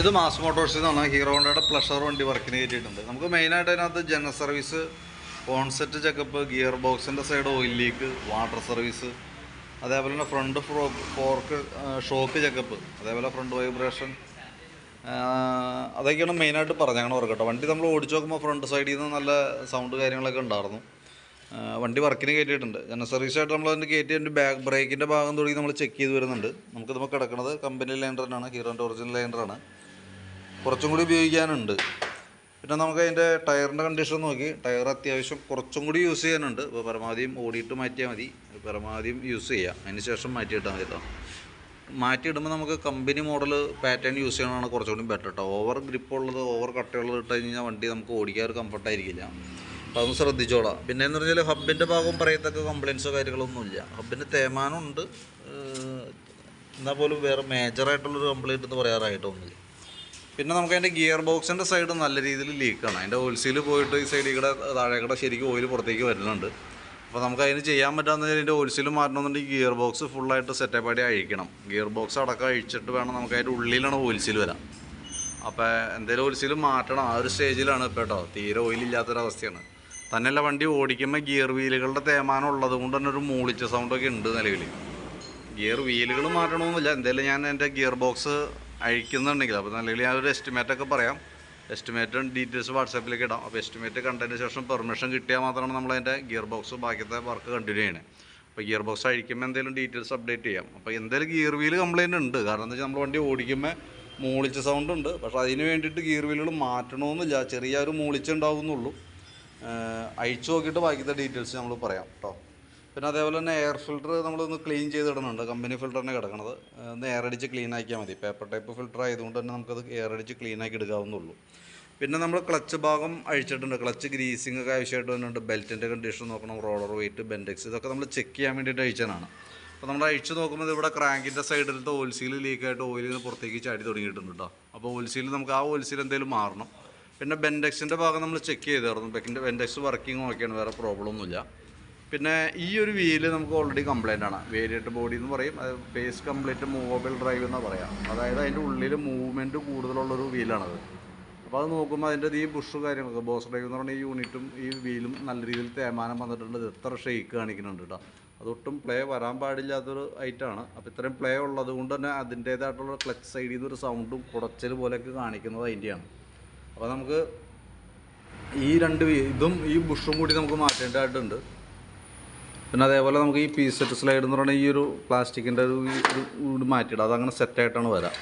ഇത് മാസ് മോട്ടോഴ്സിൽ നിന്നാണ് ഹീറോ ഹോണ്ടയുടെ പ്ലഷർ വണ്ടി വർക്കിന് കയറ്റിയിട്ടുണ്ട്. നമുക്ക് മെയിനായിട്ട് അതിനകത്ത് general service concept checkup gear ബോക്സിന്റെ side oil leak water service അതേപോലെ തന്നെ ഫ്രണ്ട് ഫ്രോ ഫോർക്ക് ഷോക്ക് ചെക്കപ്പ് അതേപോലെ ഫ്രണ്ട് വൈബ്രേഷൻ അതൊക്കെയാണ് മെയിനായിട്ട് വർക്ക് കേട്ടോ. വണ്ടി നമ്മൾ ഓടിച്ചു നോക്കുമ്പോൾ ഫ്രണ്ട് സൈഡിൽ നിന്ന് നല്ല സൗണ്ട് കാര്യങ്ങളൊക്കെ ഉണ്ടായിരുന്നു. വണ്ടി വർക്കിന് കയറ്റിയിട്ടുണ്ട്. ജനറൽ സർവീസായിട്ട് നമ്മൾ അതിന്റെ കയറ്റി അതിന്റെ ബാക്ക് ബ്രേക്കിന്റെ ഭാഗം തുടങ്ങി നമ്മൾ ചെക്ക് ചെയ്ത് വരുന്നുണ്ട്. നമുക്ക് നമുക്ക് കിടക്കുന്നത് കമ്പനി ലൈൻഡറിനാണ് ഹീറോന്റെ ഒറിജിനൽ ലൈൻഡറാണ് കുറച്ചും കൂടി ഉപയോഗിക്കാനുണ്ട്. പിന്നെ നമുക്ക് അതിന്റെ ടയറിന്റെ കണ്ടീഷൻ നോക്കി. ടയർ അത്യാവശ്യം കുറച്ചും കൂടി യൂസ് ചെയ്യാനുണ്ട്. അപ്പോൾ പരമാവധിയും ഓടിയിട്ട് മാറ്റിയാൽ മതി. പരമാവധിയും യൂസ് ചെയ്യാം. അതിന് ശേഷം മാറ്റിയിട്ടാൽ മതി കേട്ടോ മാറ്റിയിടുമ്പോൾ നമുക്ക് കമ്പനി മോഡൽ പാറ്റേൺ യൂസ് ചെയ്യണതാണ് കുറച്ചും കൂടി ബെറ്റർ കേട്ടോ ഓവർ ഗ്രിപ്പ് ഉള്ളത് ഓവർ കട്ടയുള്ളത് ഇട്ട് കഴിഞ്ഞാൽ വണ്ടി നമുക്ക് ഓടിക്കാൻ ഒരു കംഫർട്ടായിരിക്കില്ല അപ്പോൾ അതൊന്ന് ശ്രദ്ധിച്ചോളാം. പിന്നെ എന്ന് പറഞ്ഞാൽ ഹബിന്റെ ഭാഗം പറയത്തക്ക കംപ്ലയിൻസോ കാര്യങ്ങളൊന്നുമില്ല. ഹബിന്റെ തേമാനമുണ്ട് എന്നാൽ പോലും വേറെ മേജറായിട്ടുള്ളൊരു കംപ്ലയിന്റ് എന്ന് പറയാറായിട്ടൊന്നുമില്ല. പിന്നെ നമുക്ക് അതിന്റെ ഗിയർ ബോക്സിന്റെ സൈഡ് നല്ല രീതിയിൽ ലീക്കാണ് അതിന്റെ ഓയിൽസീൽ പോയിട്ട് ഈ സൈഡിൽ കൂടെ താഴെ കൂടെ ശരിക്കും ഓയിൽ പുറത്തേക്ക് വരുന്നുണ്ട്. അപ്പോൾ നമുക്ക് അതിന് ചെയ്യാൻ പറ്റാന്ന് വെച്ചാൽ ഇതിന്റെ ഓയിൽസീൽ മാറ്റണമെന്നുണ്ടെങ്കിൽ ഗിയർ ബോക്സ് ഫുള്ളായിട്ട് സെറ്റപ്പ് ആയിട്ട് അഴിക്കണം. ഗിയർ ബോക്സ് അടക്കം അഴിച്ചിട്ട് വേണം നമുക്ക് അതിന്റെ ഉള്ളിലാണ് ഓയിൽസീൽ വരാം അപ്പോൾ എന്തെങ്കിലും ഓയിൽസീൽ മാറ്റണം. ആ ഒരു സ്റ്റേജിലാണ് ഇപ്പോൾ കേട്ടോ തീരെ ഓയിലില്ലാത്തൊരവസ്ഥയാണ് തന്നെയല്ല വണ്ടി ഓടിക്കുമ്പോൾ ഗിയർ വീലുകളുടെ തേമാനം ഉള്ളത് കൊണ്ട് തന്നെ ഒരു മൂളിച്ച സൗണ്ടൊക്കെ ഉണ്ട് നിലവിൽ ഗിയർ വീലുകൾ മാറ്റണമെന്നില്ല എന്തായാലും ഞാൻ എന്റെ ഗിയർ ബോക്സ് അഴിക്കുന്നുണ്ടെങ്കിൽ. അപ്പോൾ നല്ല ഞാൻ ഒരു എസ്റ്റിമേറ്റ് ഒക്കെ പറയാം. എസ്റ്റിമേറ്റും ഡീറ്റെയിൽസ് വാട്സാപ്പിലേക്ക് ഇടാം. അപ്പോൾ എസ്റ്റിമേറ്റ് കണ്ടതിന് ശേഷം പെർമിഷൻ കിട്ടിയാൽ മാത്രമാണ് നമ്മൾ അതിന്റെ ഗിയർ ബോക്സ് ബാക്കിയത്തെ വർക്ക് കണ്ടിന്യൂ ചെയ്യണേ. അപ്പോൾ ഗിയർ ബോക്സ് അഴിക്കുമ്പോൾ എന്തെങ്കിലും ഡീറ്റെയിൽസ് അപ്ഡേറ്റ് ചെയ്യാം. അപ്പോൾ എന്തെങ്കിലും ഗിയർ വീൽ കംപ്ലയിന്റ് ഉണ്ട്. കാരണം എന്താ വെച്ചാൽ നമ്മൾ വണ്ടി ഓടിക്കുമ്പോൾ മൂളിച്ച സൗണ്ട് ഉണ്ട്. പക്ഷേ അതിന് വേണ്ടിയിട്ട് ഗിയർ വീലുകൾ മാറ്റണമെന്നില്ല. ചെറിയ ഒരു മൂളിച്ച ഉണ്ടാവുന്നുള്ളൂ. അഴിച്ചു നോക്കിയിട്ട് ബാക്കിയത്തെ ഡീറ്റെയിൽസ് നമ്മൾ പറയാം കേട്ടോ പിന്നെ അതേപോലെ തന്നെ എയർ ഫിൽറ്റർ നമ്മളൊന്ന് ക്ലീൻ ചെയ്തിടുന്നുണ്ട് കമ്പനി ഫിൽട്ടർ തന്നെ കിടക്കണത്. ഒന്ന് എയർ അടിച്ച് ക്ലീൻ ആക്കിയാൽ മതി. പേപ്പർ ടൈപ്പ് ഫിൽട്ടർ ആയതുകൊണ്ട് തന്നെ നമുക്കത് എയർ അടിച്ച് ക്ലീൻ ആക്കി എടുക്കാവുന്നുള്ളൂ പിന്നെ നമ്മൾ ക്ലച്ച് ഭാഗം അഴിച്ചിട്ടുണ്ട്. ക്ലച്ച് ഗ്രീസിംഗ് ഒക്കെ ആവശ്യമായിട്ട് വന്നിട്ടുണ്ട്. ബെൽറ്റിന്റെ കണ്ടീഷൻ നോക്കണം റോളർ വെയിറ്റ് ബെൻഡെക്സ് ഇതൊക്കെ നമ്മൾ ചെക്ക് ചെയ്യാൻ വേണ്ടിയിട്ട് അഴിച്ചതാണ്. അപ്പോൾ നമ്മൾ അഴിച്ച് നോക്കുമ്പോൾ ഇവിടെ ക്രാങ്കിന്റെ സൈഡിലത്തെ ഓൽസീൽ ലീക്കായിട്ട് ഓയിലിന് പുറത്തേക്ക് ചാടി തുടങ്ങിയിട്ടുണ്ട് കേട്ടോ അപ്പോൾ ഓൽസീൽ നമുക്ക് ആ ഓൽസീൽ സീൽ എന്തെങ്കിലും മാറണം. പിന്നെ ബെൻഡെക്സിന്റെ ഭാഗം നമ്മൾ ചെക്ക് ചെയ്തായിരുന്നു. ബെക്കിന്റെ ബെൻഡെക്സ് വർക്കിംഗ് ഓക്കെയാണ് വേറെ പ്രോബ്ലം ഒന്നുമില്ല. പിന്നെ ഈ ഒരു വീൽ നമുക്ക് ഓൾറെഡി കംപ്ലൈന്റ് ആണ്. വേരിയറ്റ് ബോഡി എന്ന് പറയും. അത് ഫേസ് കംപ്ലീറ്റ് മൂവബിൾ ഡ്രൈവ് എന്ന് പറയാം. അതായത് അതിന്റെ ഉള്ളിൽ മൂവ്മെന്റ് കൂടുതലുള്ളൊരു വീലാണത് അപ്പോൾ അത് നോക്കുമ്പോൾ അതിന്റെ ഈ ബുഷ് കാര്യങ്ങളൊക്കെ ബോസ് ഡ്രൈവ് എന്ന് പറഞ്ഞാൽ ഈ യൂണിറ്റും ഈ വീലും നല്ല രീതിയിൽ തേമാനം വന്നിട്ടുണ്ട്. ഇത് എത്ര ഷെയ്ക്ക് കാണിക്കുന്നുണ്ട് കേട്ടോ അതൊട്ടും പ്ലേ വരാൻ പാടില്ലാത്തൊരു ഐറ്റമാണ് അപ്പോൾ ഇത്രയും പ്ലേ ഉള്ളത് കൊണ്ട് തന്നെ അതിന്റേതായിട്ടുള്ള ക്ലച്ച് സൈഡിൽ നിന്ന് ഒരു സൗണ്ടും കുടച്ചൽ പോലെയൊക്കെ കാണിക്കുന്നത് അതിന്റെയാണ് അപ്പോൾ നമുക്ക് ഈ രണ്ട് ഇതും ഈ ബുഷും കൂടി നമുക്ക് മാറ്റേണ്ടതായിട്ടുണ്ട്. പിന്നെ അതേപോലെ നമുക്ക് ഈ പീസ് സെറ്റ് സ്ലൈഡ് എന്ന് പറയുന്ന ഈ ഒരു പ്ലാസ്റ്റിക്കിന്റെ ഒരു ഇത് മാറ്റിയിടാം. അതങ്ങനെ സെറ്റായിട്ടാണ് വരാം.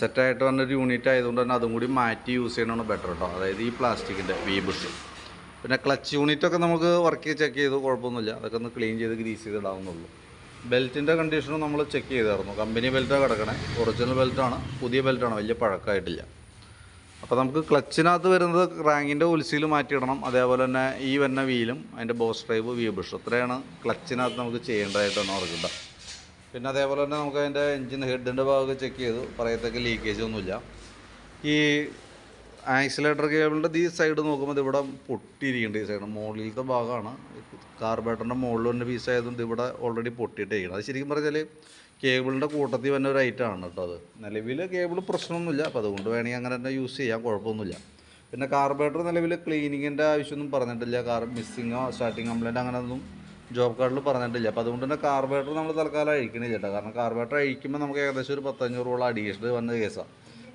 സെറ്റായിട്ട് വന്നൊരു യൂണിറ്റ് ആയതുകൊണ്ട് തന്നെ അതും കൂടി മാറ്റി യൂസ് ചെയ്യണമാണ് ബെറ്റർ കേട്ടോ അതായത് ഈ പ്ലാസ്റ്റിക്കിന്റെ വി ബുഷ് പിന്നെ ക്ലച്ച് യൂണിറ്റൊക്കെ നമുക്ക് വർക്ക് ചെക്ക് ചെയ്ത് കുഴപ്പമൊന്നുമില്ല. അതൊക്കെ ഒന്ന് ക്ലീൻ ചെയ്ത് ഗ്രീസ് ചെയ്തിടാവുന്നുള്ളൂ ബെൽറ്റിന്റെ കണ്ടീഷനും നമ്മൾ ചെക്ക് ചെയ്തായിരുന്നു. കമ്പനി ബെൽറ്റാണ് കിടക്കണേ. ഒറിജിനൽ ബെൽറ്റാണ് പുതിയ ബെൽറ്റാണ് വലിയ പഴക്കമായിട്ടില്ല. അപ്പോൾ നമുക്ക് ക്ലച്ചിനകത്ത് വരുന്നത് റാങ്കിന്റെ ഉൽസിയിൽ മാറ്റിയിടണം. അതേപോലെ തന്നെ ഈ വരുന്ന വീലും അതിന്റെ ബോസ് ഡ്രൈവ് വി ബുഷ് ഇത്രയാണ് ക്ലച്ചിനകത്ത് നമുക്ക് ചെയ്യേണ്ടതായിട്ട് ചെയ്യേണ്ടതായിട്ടാണ് ഓർക്കേണ്ട പിന്നെ അതേപോലെ തന്നെ നമുക്ക് അതിന്റെ എഞ്ചിൻ ഹെഡിന്റെ ഭാഗം ചെക്ക് ചെയ്തു. പറയത്തക്ക ലീക്കേജ് ഒന്നുമില്ല. ഈ ആക്സിലേറ്റർ കേബിളിന്റെ ഈ സൈഡ് നോക്കുമ്പോൾ ഇവിടെ പൊട്ടിയിരിക്കുന്നുണ്ട് ഈ സൈഡ് മുകളിലത്തെ ഭാഗമാണ്. കാർബേറ്ററിന്റെ മുകളിൽ തന്നെ പീസ് ആയതുകൊണ്ട് ഇവിടെ ഓൾറെഡി പൊട്ടിയിട്ടിരിക്കണം അത് ശരിക്കും പറഞ്ഞാൽ കേബിളിന്റെ കൂട്ടത്തിൽ വന്ന ഒരു ഐറ്റമാണ് കേട്ടോ അത്. നിലവിൽ കേബിൾ പ്രശ്നമൊന്നുമില്ല. അപ്പോൾ അതുകൊണ്ട് വേണമെങ്കിൽ അങ്ങനെ തന്നെ യൂസ് ചെയ്യാം. കുഴപ്പമൊന്നുമില്ല. പിന്നെ കാർബറേറ്റർ നിലവിൽ ക്ലീനിങ്ങിന്റെ ആവശ്യമൊന്നും പറഞ്ഞിട്ടില്ല. കാർ മിസ്സിങ്ങോ സ്റ്റാർട്ടിങ് അങ്ങനെ ഒന്നും ജോബ് കാർഡിൽ പറഞ്ഞിട്ടില്ല. അപ്പോൾ അതുകൊണ്ട് തന്നെ കാർബറേറ്റർ നമ്മൾ തൽക്കാലം അഴിക്കണില്ല കേട്ടോ കാരണം കാർബറേറ്റർ അഴിക്കുമ്പോൾ നമുക്ക് ഏകദേശം ഒരു പത്തഞ്ഞൂറോളം അഡീഷണൽ വന്ന കേസാണ്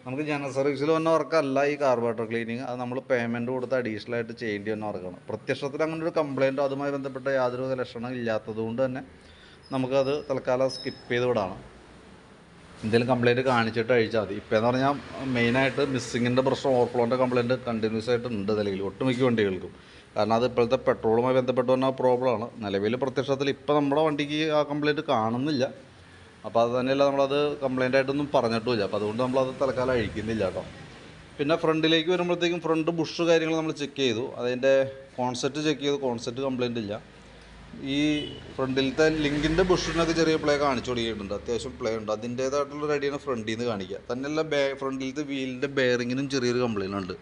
നമുക്ക് ജനറൽ സർവീസിൽ വന്ന വർക്കല്ല ഈ കാർബറേറ്റർ ക്ലീനിങ് അത് നമ്മൾ പേയ്മെന്റ് കൊടുത്ത് അഡീഷണൽ ആയിട്ട് ചെയ്യേണ്ടി വന്ന വർക്കാണ് പ്രത്യക്ഷത്തിൽ അങ്ങനെ ഒരു കംപ്ലയിന്റോ അതുമായി ബന്ധപ്പെട്ട യാതൊരു ലക്ഷണം ഇല്ലാത്തത് കൊണ്ട് തന്നെ നമുക്കത് തൽക്കാലം സ്കിപ്പ് ചെയ്ത് വിടാണ് എന്തെങ്കിലും കംപ്ലയിന്റ് കാണിച്ചിട്ട് അഴിച്ചാൽ മതി. ഇപ്പോൾ എന്ന് പറഞ്ഞാൽ മെയിനായിട്ട് മിസ്സിങ്ങിന്റെ പ്രശ്നം ഓവർഫ്ലോന്റെ കംപ്ലയിന്റ് കണ്ടിന്യൂസ് ആയിട്ട് ഉണ്ട് നിലവിൽ ഒട്ടുമിക്ക വണ്ടികൾക്കും. കാരണം അത് ഇപ്പോഴത്തെ പെട്രോളുമായി ബന്ധപ്പെട്ട് വന്ന പ്രോബ്ലമാണ് നിലവിൽ പ്രത്യക്ഷത്തിൽ ഇപ്പോൾ നമ്മുടെ വണ്ടിക്ക് ആ കംപ്ലയിന്റ് കാണുന്നില്ല. അപ്പോൾ അത് തന്നെയല്ല നമ്മളത് കംപ്ലയിന്റ് ആയിട്ടൊന്നും പറഞ്ഞിട്ടുമില്ല. അപ്പോൾ അതുകൊണ്ട് നമ്മളത് തൽക്കാലം അഴിക്കുന്നില്ല കേട്ടോ. പിന്നെ ഫ്രണ്ടിലേക്ക് വരുമ്പോഴത്തേക്കും ഫ്രണ്ട് ബുഷ് കാര്യങ്ങൾ നമ്മൾ ചെക്ക് ചെയ്തു. അതിന്റെ കോൺസെപ്റ്റ് ചെക്ക് ചെയ്തു. കോൺസെപ്റ്റ് കംപ്ലയിന്റ് ഇല്ല. ഈ ഫ്രണ്ടിലത്തെ ലിങ്കിന്റെ ബുഷിനൊക്കെ ചെറിയ പ്ലേ കാണിച്ചു തുടങ്ങിയിട്ടുണ്ട്. അത്യാവശ്യം പ്ലേ ഉണ്ട്. അതിന്റേതായിട്ടുള്ള റെഡിയാണ് ഫ്രണ്ടിൽ നിന്ന് കാണിക്കുക. തന്നെയല്ല ബേ ഫ്രണ്ടിലത്തെ വീലിന്റെ ബെയറിങ്ങിനും ചെറിയൊരു കംപ്ലൈന്റ് ഉണ്ട്.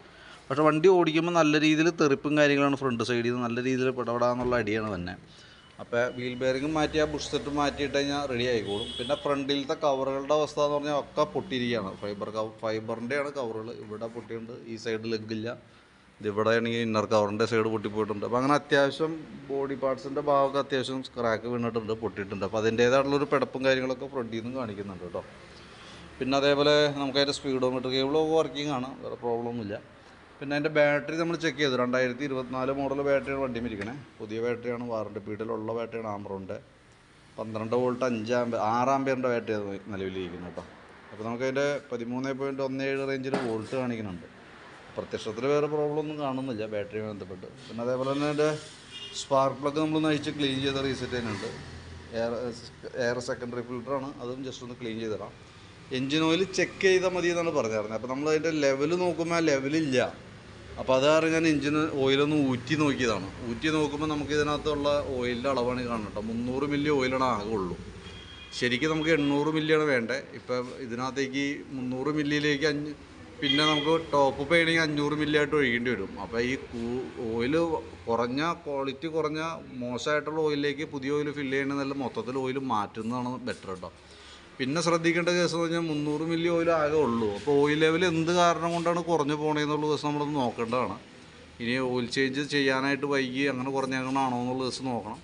പക്ഷേ വണ്ടി ഓടിക്കുമ്പോൾ നല്ല രീതിയിൽ തെറിപ്പും കാര്യങ്ങളാണ് ഫ്രണ്ട് സൈഡിൽ നിന്ന് നല്ല രീതിയിൽ പിടപെടാന്നുള്ള അടിയാണ് തന്നെ. അപ്പോൾ വീൽ ബെയറിംഗ് മാറ്റി ആ ബുഷ് സെറ്റ് മാറ്റിയിട്ട് കഴിഞ്ഞാൽ റെഡി ആയിക്കോളും. പിന്നെ ഫ്രണ്ടിലത്തെ കവറുകളുടെ അവസ്ഥ എന്ന് പറഞ്ഞാൽ ഒക്കെ പൊട്ടിയിരിക്കുകയാണ്. ഫൈബർ കവർ ഫൈബറിന്റെയാണ് കവറുകൾ ഇവിടെ പൊട്ടിയുണ്ട് ഈ സൈഡ് ലെഗില്ല ഇതിവിടെ ആണെങ്കിൽ ഇന്നർ കവറിന്റെ സൈഡ് പൊട്ടിപ്പോയിട്ടുണ്ട്. അപ്പോൾ അങ്ങനെ അത്യാവശ്യം ബോഡി പാർട്സിന്റെ ഭാഗമൊക്കെ അത്യാവശ്യം സ്ക്രാക്ക് വീണിട്ടുണ്ട് പൊട്ടിയിട്ടുണ്ട്. അപ്പോൾ അതിന്റേതായിട്ടുള്ളൊരു പിടപ്പും കാര്യങ്ങളൊക്കെ ഫ്രണ്ടിൽ നിന്ന് കാണിക്കുന്നുണ്ട് കേട്ടോ. പിന്നെ അതേപോലെ നമുക്ക് അതിന്റെ സ്പീഡോമീറ്റർ കേബിളൊക്കെ വർക്കിംഗ് ആണ്. വേറെ പ്രോബ്ലം ഒന്നുമില്ല പിന്നെ അതിന്റെ ബാറ്ററി നമ്മൾ ചെക്ക് ചെയ്തു. രണ്ടായിരത്തി ഇരുപത്തിനാല് മോഡൽ ബാറ്ററിയാണ് വണ്ടിയും ഇരിക്കണേ. പുതിയ ബാറ്ററിയാണ് വാറണ്ട് പീഡിലുള്ള ബാറ്ററിയാണ് ആമ്പറുണ്ട് പന്ത്രണ്ട് വോൾട്ട് അഞ്ച് ആമ്പ് ആറ് ആമ്പയറിന്റെ ബാറ്ററി നിലവിലിരിക്കുന്നത് കേട്ടോ. അപ്പോൾ നമുക്കതിന്റെ പതിമൂന്ന് പോയിന്റ് ഒന്ന് ഏഴ് റേഞ്ചിൽ വോൾട്ട് കാണിക്കുന്നുണ്ട്. പ്രത്യക്ഷത്തിൽ വേറെ പ്രോബ്ലം ഒന്നും കാണുന്നില്ല ബാറ്ററിയുമായി ബന്ധപ്പെട്ട്. പിന്നെ അതേപോലെ തന്നെ അതിന്റെ സ്പാർക്ക് പ്ലഗ് നമ്മൾ നയിച്ച് ക്ലീൻ ചെയ്ത് റീസെറ്റ് ചെയ്യുന്നുണ്ട് എയർ എയർ സെക്കൻഡറി ഫിൽറ്ററാണ് അതും ജസ്റ്റ് ഒന്ന് ക്ലീൻ ചെയ്തിടാം. എൻജിൻ ഓയിൽ ചെക്ക് ചെയ്താൽ മതി എന്നാണ് പറഞ്ഞിരുന്നത് അപ്പോൾ നമ്മൾ അതിന്റെ ലെവൽ നോക്കുമ്പോൾ ആ ലെവലില്ല അപ്പോൾ അത് കാരണം ഞാൻ എഞ്ചിൻ ഓയിലൊന്ന് ഊറ്റി നോക്കിയതാണ്. ഊറ്റി നോക്കുമ്പോൾ നമുക്ക് ഇതിനകത്തുള്ള ഓയിലിന്റെ അളവാണ് കാണുന്നത് കേട്ടോ മുന്നൂറ് മില്ലി ഓയിലാണ് ആകെ ഉള്ളൂ. ശരിക്കും നമുക്ക് എണ്ണൂറ് മില്ലിയാണ് വേണ്ടത് ഇപ്പം ഇതിനകത്തേക്ക് മുന്നൂറ് മില്ലിയിലേക്ക് അഞ്ച് പിന്നെ നമുക്ക് ടോപ്പ് ചെയ്യണമെങ്കിൽ അഞ്ഞൂറ് മില്ലി ആയിട്ട് ഒഴിക്കേണ്ടി വരും. അപ്പോൾ ഈ ഓയിൽ കുറഞ്ഞ ക്വാളിറ്റി കുറഞ്ഞ മോശമായിട്ടുള്ള ഓയിലിലേക്ക് പുതിയ ഓയിൽ ഫില്ല് ചെയ്യണമെന്നല്ല മൊത്തത്തിൽ ഓയിൽ മാറ്റുന്നതാണ് ബെറ്റർ കേട്ടോ പിന്നെ ശ്രദ്ധിക്കേണ്ട കേസ് എന്ന് പറഞ്ഞാൽ മുന്നൂറ് മില്ലി ഓയിൽ ആകെ ഉള്ളൂ. അപ്പോൾ ഓയിൽ ലെവൽ എന്ത് കാരണം കൊണ്ടാണ് കുറഞ്ഞു പോണേന്നുള്ള ദിവസം നമ്മളൊന്ന് നോക്കേണ്ടതാണ്. ഇനി ഓയിൽ ചേഞ്ച് ചെയ്യാനായിട്ട് വൈകി അങ്ങനെ കുറഞ്ഞേക്കണാണോ എന്നുള്ള ദിവസം നോക്കണം.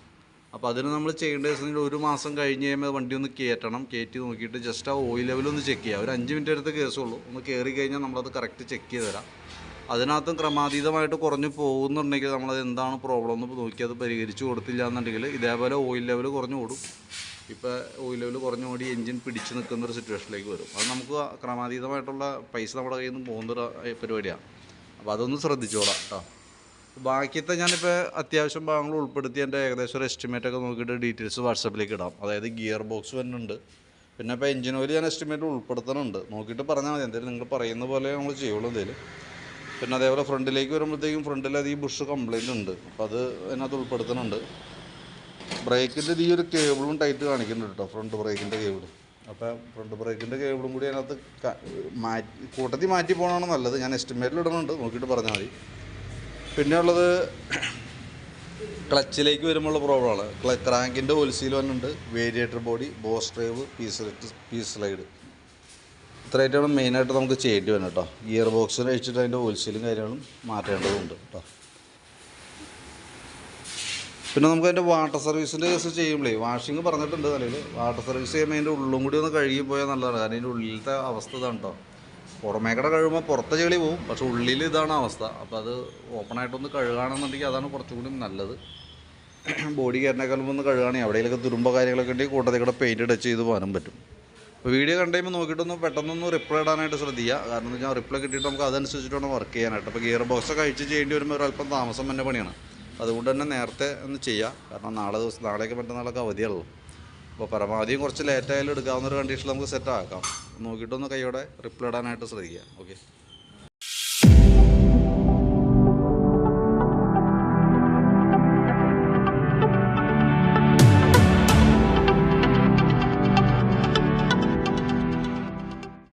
അപ്പോൾ അതിന് നമ്മൾ ചെയ്യേണ്ടത് ഒരു മാസം കഴിഞ്ഞ് കഴിയുമ്പോൾ വണ്ടി ഒന്ന് കയറ്റണം കയറ്റി നോക്കിയിട്ട് ജസ്റ്റ് ആ ഓയിൽ ലെവൽ ഒന്ന് ചെക്ക് ചെയ്യുക ഒരു അഞ്ച് മിനിറ്റ് അടുത്ത് കേസുള്ളൂ. ഒന്ന് കയറി കഴിഞ്ഞാൽ നമ്മളത് കറക്റ്റ് ചെക്ക് ചെയ്ത് തരാം. അതിനകത്തും ക്രമാതീതമായിട്ട് കുറഞ്ഞ് പോകുന്നുണ്ടെങ്കിൽ നമ്മളത് എന്താണ് പ്രോബ്ലം എന്ന് നോക്കി അത് പരിഹരിച്ച് കൊടുത്തില്ല എന്നുണ്ടെങ്കിൽ ഇതേപോലെ ഓയിൽ ലെവൽ കുറഞ്ഞു ഓടും. ഇപ്പോൾ ഓയിൽ ലെവൽ കുറഞ്ഞു ഓടി എഞ്ചിൻ പിടിച്ച് നിൽക്കുന്ന ഒരു സിറ്റുവേഷനിലേക്ക് വരും. അത് നമുക്ക് ക്രമാതീതമായിട്ടുള്ള പൈസ നമ്മുടെ കയ്യിൽ നിന്ന് പോകുന്നൊരു പരിപാടിയാണ് അപ്പോൾ അതൊന്ന് ശ്രദ്ധിച്ചോളാം കേട്ടോ ബാക്കിയത്തെ ഞാനിപ്പോൾ അത്യാവശ്യം ഭാഗങ്ങൾ ഉൾപ്പെടുത്തി എന്റെ ഏകദേശം ഒരു എസ്റ്റിമേറ്റ് ഒക്കെ നോക്കിയിട്ട് ഡീറ്റെയിൽസ് വാട്സപ്പിലേക്ക് ഇടാം. അതായത് ഗിയർ ബോക്സ് വരുന്നുണ്ട്. പിന്നെ ഇപ്പോൾ എഞ്ചിൻ ഓയിൽ ഞാൻ എസ്റ്റിമേറ്റ് ഉൾപ്പെടുത്തുന്നുണ്ട് നോക്കിയിട്ട് പറഞ്ഞാൽ മതി. എന്തെങ്കിലും നിങ്ങൾ പറയുന്ന പോലെ നമ്മൾ ചെയ്യുള്ളൂ എന്തെങ്കിലും പിന്നെ അതേപോലെ ഫ്രണ്ടിലേക്ക് വരുമ്പോഴത്തേക്കും ഫ്രണ്ടിൽ അത് ഈ ബുഷ് കംപ്ലൈന്റ് ഉണ്ട്. അപ്പോൾ അത് അതിനകത്ത് ഉൾപ്പെടുത്തുന്നുണ്ട് ബ്രേക്കിന്റെ ഈ ഒരു കേബിളും ടൈറ്റ് കാണിക്കുന്നുണ്ട് കേട്ടോ. ഫ്രണ്ട് ബ്രേക്കിന്റെ കേബിൾ അപ്പോൾ ഫ്രണ്ട് ബ്രേക്കിന്റെ കേബിളും കൂടി അതിനകത്ത് മാറ്റി കൂട്ടത്തിൽ മാറ്റി പോകണമാണ് നല്ലത്. ഞാൻ എസ്റ്റിമേറ്റിൽ ഇടുന്നുണ്ട് നോക്കിയിട്ട് പറഞ്ഞാൽ മതി. പിന്നെ ഉള്ളത് ക്ലച്ചിലേക്ക് വരുമ്പോൾ പ്രോബ്ലമാണ്. ക്രാങ്കിന്റെ ഒൽസീൽ വന്നിട്ടുണ്ട്. Variator body boss drive piece piece slide. ഇത്രയായിട്ടാണ് മെയിനായിട്ട് നമുക്ക് ചെയ്യേണ്ടി വരുന്നത് കേട്ടോ. ഗിയർ ബോക്സിൽ അഴിച്ചിട്ട് അതിന്റെ ഓൽസീലും കാര്യങ്ങളും മാറ്റേണ്ടതുണ്ട് കേട്ടോ. പിന്നെ നമുക്ക് അതിന്റെ വാട്ടർ സർവീസിന്റെ കേസ് ചെയ്യുമ്പോഴേ വാഷിങ് പറഞ്ഞിട്ടുണ്ട് നിലവിൽ. വാട്ടർ സർവീസ് ചെയ്യുമ്പോൾ അതിന്റെ ഉള്ളും കൂടി ഒന്ന് കഴുകി പോയാൽ നല്ലതാണ്. കാരണം അതിന്റെ ഉള്ളിലത്തെ അവസ്ഥ ഇതാണ് കേട്ടോ. പുറമേക്കടെ കഴുകുമ്പോൾ പുറത്തെ ചെളി പോവും. പക്ഷെ ഉള്ളിൽ ഇതാണ് അവസ്ഥ. അപ്പോൾ അത് ഓപ്പണായിട്ടൊന്ന് കഴുകുകയാണെന്നുണ്ടെങ്കിൽ അതാണ് കുറച്ചും കൂടി നല്ലത് ബോഡി കയറിനേക്കാളും ഒന്ന് കഴുകുകയാണെങ്കിൽ എവിടെയെങ്കിലൊക്കെ തുരുമ്പോ കാര്യങ്ങളൊക്കെ ഉണ്ടെങ്കിൽ കൂട്ടത്തിൽ കൂടെ പെയിന്റ് ടച്ച് ചെയ്ത് പോകാനും പറ്റും. അപ്പോൾ വീഡിയോ കണ്ടു കഴിയുമ്പോൾ നോക്കിയിട്ടൊന്ന് പെട്ടെന്നൊന്ന് റിപ്ലൈ ഇടാനായിട്ട് ശ്രദ്ധിക്കുക. കാരണം എന്ന് വെച്ചാൽ റിപ്ലൈ കിട്ടിയിട്ട് നമുക്ക് അതനുസരിച്ചിട്ട് വേണം വർക്ക് ചെയ്യാനായിട്ട്. അപ്പോൾ ഗിയർ ബോക്സ് അഴിച്ച് ചെയ്യേണ്ടി വരുമ്പോൾ ഒരല്പം താമസം തന്നെ പണിയാണ്. അതുകൊണ്ട് തന്നെ നേരത്തെ ഒന്ന് ചെയ്യുക. കാരണം നാളെ ദിവസം നാളെയൊക്കെ മറ്റന്നാളൊക്കെ അവധിയുള്ളൂ അപ്പോൾ പരമാവധി കുറച്ച് ലേറ്റായാലും എടുക്കാവുന്ന ഒരു കണ്ടീഷനിൽ നമുക്ക് സെറ്റ് ആക്കാം. നോക്കിയിട്ടൊന്ന് കൈയോടെ റിപ്ലൈ ഇടാനായിട്ട് ശ്രദ്ധിക്കുക. ഓക്കെ